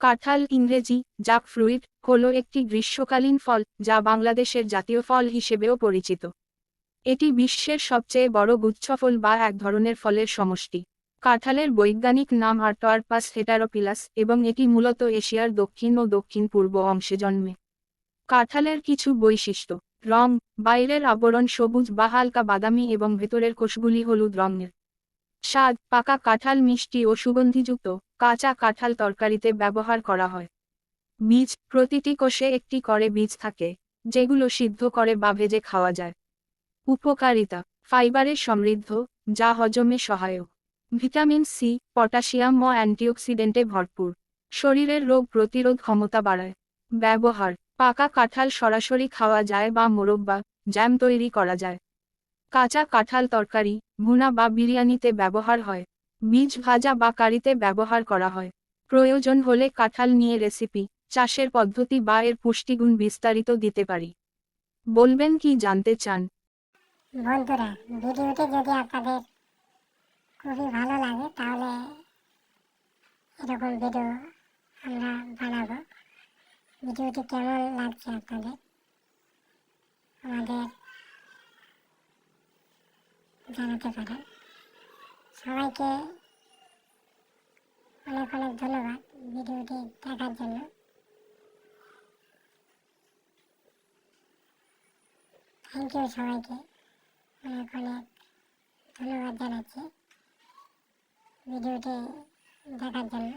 কাঁঠাল ইংরেজি জাক ফ্রুইট, হল একটি গ্রীষ্মকালীন ফল, যা বাংলাদেশের জাতীয় ফল হিসেবেও পরিচিত। এটি বিশ্বের সবচেয়ে বড় গুচ্ছফল বা এক ধরনের ফলের সমষ্টি। কাঁঠালের বৈজ্ঞানিক নাম আর্টোয়ারপাস হেটারোপিলাস এবং এটি মূলত এশিয়ার দক্ষিণ ও দক্ষিণ পূর্ব অংশে জন্মে। কাঁঠালের কিছু বৈশিষ্ট্য। রং, বাইরের আবরণ সবুজ বা হালকা বাদামি এবং ভেতরের কোষগুলি হলুদ রঙের। স্বাদ, পাকা কাঁঠাল মিষ্টি ও সুগন্ধিযুক্ত, কাঁচা কাঁঠাল তরকারিতে ব্যবহার করা হয়। বীজ, প্রতিটি কোষে একটি করে বীজ থাকে, যেগুলো সিদ্ধ করে বা ভেজে খাওয়া যায়। উপকারিতা, ফাইবারে সমৃদ্ধ, যা হজমে সহায়ক। ভিটামিন সি, পটাশিয়াম ও অ্যান্টিঅক্সিডেন্টে ভরপুর। শরীরের রোগ প্রতিরোধ ক্ষমতা বাড়ায়। ব্যবহার, পাকা কাঁঠাল সরাসরি খাওয়া যায় বা মোরব্বা জ্যাম তৈরি করা যায়। কাঁচা কাঁঠাল তরকারি, ভুনা বা বিরিয়ানিতে ব্যবহার হয়। বীজ ভাজা বা কারিতে ব্যবহার করা হয়। প্রয়োজন হলে কাঁঠাল নিয়ে রেসিপি, চাষের পদ্ধতি বা এর পুষ্টিগুণ বিস্তারিত দিতে পারি। বলবেন কি জানতে চান? বন্ধুরা, ভিডিওটি যদি আপনাদের খুবই ভালো লাগে, তাহলে এরকম ভিডিও আমরা বানাবো। ভিডিওটি কেমন লাগছে আপনাদের? আমাদের জানাতে পারেন সবাইকে অনেক অনেক ধন্যবাদ ভিডিওটি দেখার জন্য। থ্যাংক ইউ সবাইকে। অনেক অনেক ধন্যবাদ জানাচ্ছি ভিডিওটি দেখার জন্য।